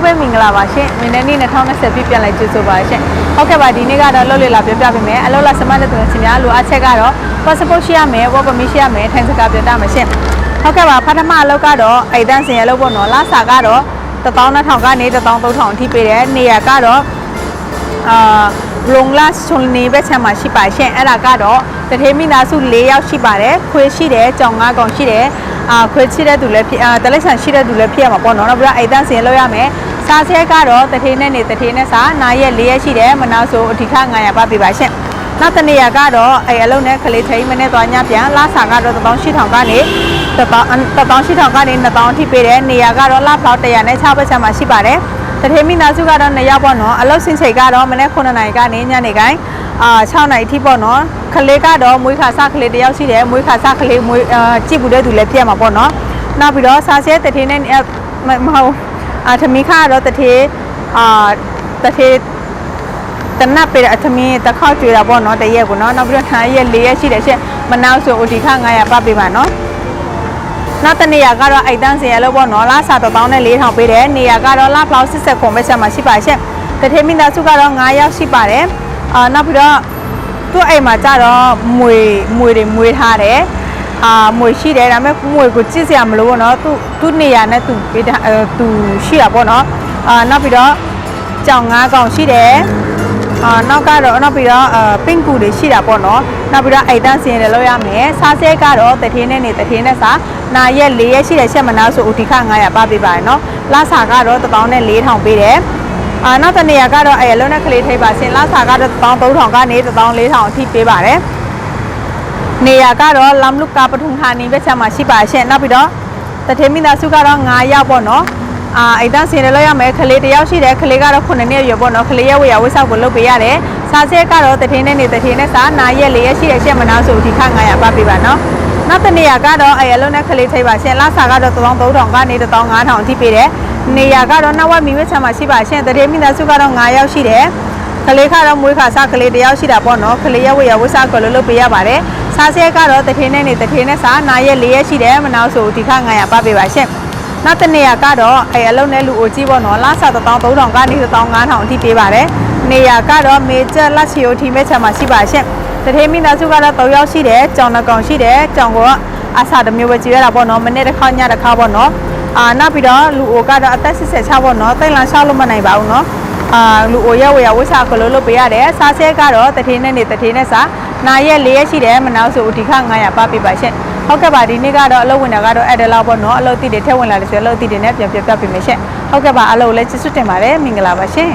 လုပ်ပဲမင်္ဂလာပါရှင်မင်းနဲ့နေ့2020ပြည့်ပြန်လိုက်ကြိုဆိုပါရှင်ဟုတ်ကဲ့ပါဒီနေ့ကတော့လှုပ်လေလာပြပြပေးမယ်အလုပ်လာစမတ်တဲ့သူချင်းများလိုအပ်ချက်ကတော့ passport ရှိရမယ် work permit ရှိရမယ်ထိုင်စကားပြတာမယ်ရှင်ဟုတ်ကဲ့ပါပထမအလုပ်ကတော့အိတ်တန်းစင်ရလုပ်ဖို့နော်လာစာကတော့12000ကနေ13000အထိပေးတယ်နေရာကတော့အာလုံလာဆွန်နေဘက်ချမ်းမှာရှိပါရှင်အဲ့ဒါကတော့တထေးမိသားစု၄ယောက်ရှိပါတယ်ခွေးရှိတယ်ကြောင်၅ကောင်ရှိတယ် အာခွေးရှိတဲ့သူလည်းဖြစ်အာတလက်ဆန်ရှိတဲ့သူလည်းဖြစ်ရမှာပေါ့နော်နောက်ပြီးတော့အိတ်တန်းစင်လောက်ရမယ်စားစဲကတော့တထေးနဲ့နေတထေးနဲ့စားနာရက်၄ရက်ရှိတယ်မနောက်ဆိုအဓိက900ပါပြပါရှင်နောက်တနေရာကတော့အဲအလုံးနဲ့ကလေးထိန်မနဲ့သွားညပြန်လာစာကတော့18000ကနေ18000ကနေ2000အထိပေးတယ်နေရာကတော့လာဖောက်100နဲ့6ဘက်ချမ်းမှာရှိပါတယ်တထေမိသားစုကတော့နှစ်ယောက်ပေါ့နော်အလုပ်စင်ချိန်ကတော့မနေ့9နာရီကနေညနေပိုင်း အာ6နာရီထိပေါ့နော်ခလေးကတော့မွေးခါစခလေးတယောက်ရှိတယ်မွေးခါစခလေးမွေးအာကြည့်ဘူးတဲ့သူလည်းပြတ်မှာပေါ့နော်နောက်ပြီးတော့စားစဲတထေနဲ့မမဟုတ်အာသမီးခါကတော့တထေအာတထေတနပ်ပေးတဲ့အသမီးတစ်ခေါက်ကြွေတာပေါ့နော်တရက်ကိုနော်နောက်ပြီးတော့ထားရက်၄ရက်ရှိတယ်ရှင့်မနောက်ဆို OT ခ900ပတ်ပေးပါနော်နောက်တနေရာကတော့အိုက်တန်းစင်ရလို့ပေါ့နော်လာစာတော့1400ပေးတယ်နေရာကတော့လာဖလောက်စစ်ခွန်ပဲချက်မှာရှိပါရှင့်တထေမိသားစုကတော့9ယောက်ရှိပါတယ် အာနောက်ပြီးတော့သူ့အိမ်မှာကြတော့မွေမွေတွေမွေထားတယ်အာမွေရှိတယ်ဒါပေမဲ့မွေကိုကြည့်စရာမလိုဘူးเนาะသူသူ့နေရာနဲ့သူပေးတာအဲသူရှိတာပေါ့နော်အာနောက်ပြီးတော့ကြောင်9កောင်ရှိတယ် အာနောက်ကတော့နောက်ပြီးတော့အာပင့်ကူတွေရှိတာပေါ့နော်နောက်ပြီးတော့အိတ်တန်းစင်တယ်လို့ရမယ်စားစဲကတော့တထင်းနဲ့နေတထင်းနဲ့စာနာရက်၄ရက်ရှိတဲ့ချက်မနာဆိုဥတီခ900ပါပေးပါရနော်လာစာကတော့14000ပေးတယ် အာနောက်တစ်နေရာကတော့အဲလုံးနဲ့ကလေးထိပ်ပါရှင်လာစာကတော့13000ကနေ14000အထိပေးပါတယ်နေရာကတော့လမ်လုကာပထုံခါနီဘက်ချက်မှာရှိပါရှင်နောက်ပြီးတော့တထင်းမိသားစုကတော့9ယောက်ပေါ့နော်အာအိတ်တန်းစင်တယ်လို့ရမယ်ခလေးတစ်ယောက်ရှိတယ်ခလေးကတော့9နှစ်ရွယ်ပေါ့နော်ခလေးရဲ့ဝေယဝိဆောက်ကိုလုပ်ပေးရတယ်စားစဲကတော့တထင်းနဲ့နေတထင်းနဲ့စားနာရက်လေးရက်ရှိတဲ့ရှက်မနာဆိုဒီခ900ပတ်ပေးပါနော်နောက်တစ်နေရာကတော့အဲအလုံးနဲ့ခလေးထိပ်ပါရှင်လာစာကတော့3300ကနေ15000အထိပေးတယ် နေရာကတော့နောက်ဝက်မီဝက်ချမ်းမှာရှိပါရှင်တထင်းမိသားစုကတော့9ယောက်ရှိတယ်ခလေးကတော့မွေးခါစားခလေးတစ်ယောက်ရှိတာပေါ့နော်ခလေးရဲ့ဝေယဝိဆောက်ကိုလုပ်လုပ်ပေးရပါတယ်စားစဲကတော့တထင်းနဲ့နေတထင်းနဲ့စားနာရက်လေးရက်ရှိတယ်မနာဆိုဒီခ900ပတ်ပေးပါရှင်နောက်တစ်နေရာကတော့အဲအလုံးနဲ့လူအိုကြီးပေါ့နော်လာစာ1300ကနေ15000အထိပေးပါတယ်နေရာကတော့မေဂျာလက်ချီယိုထီမဲချာမှာရှိပါရှင့်တထေးမိသားစုကတော့3ယောက်ရှိတယ်ကြောင်နှကောင်ရှိတယ်ကြောင်ကအစာတစ်မျိုးပဲကြည့်ရတာပေါ့နော်မနေ့တစ်ခါညတစ်ခါပေါ့နော် အာနောက်ပြီးတော့လူအိုကတော့အသက်80ချပေါ့နော်တိတ်လန်ရှောက်လို့မနိုင်ပါဘူးနော်အာလူအိုရဲ့ဝေယဝိစာကလို့လို့ပေးရတယ်စားစဲကတော့တထေးနဲ့နေတထေးနဲ့စာနာရက်၄ရက်ရှိတယ်မနောက်ဆိုဥတီခ900ပါပေးပါရှင့်ဟုတ်ကဲ့ပါဒီနေ့ကတော့အလုပ်ဝင်တာကတော့အဲ့ဒါလောက်ပေါ့နော်အလုပ်တိတွေထက်ဝင်လာတယ်ဆိုရင်အလုပ်တိတွေနဲ့ပြန်ပြပြပေးမယ်ရှင့်ဟုတ်ကဲ့ပါအလုပ်လည်းကျေးဇူးတင်ပါတယ်မင်္ဂလာပါရှင်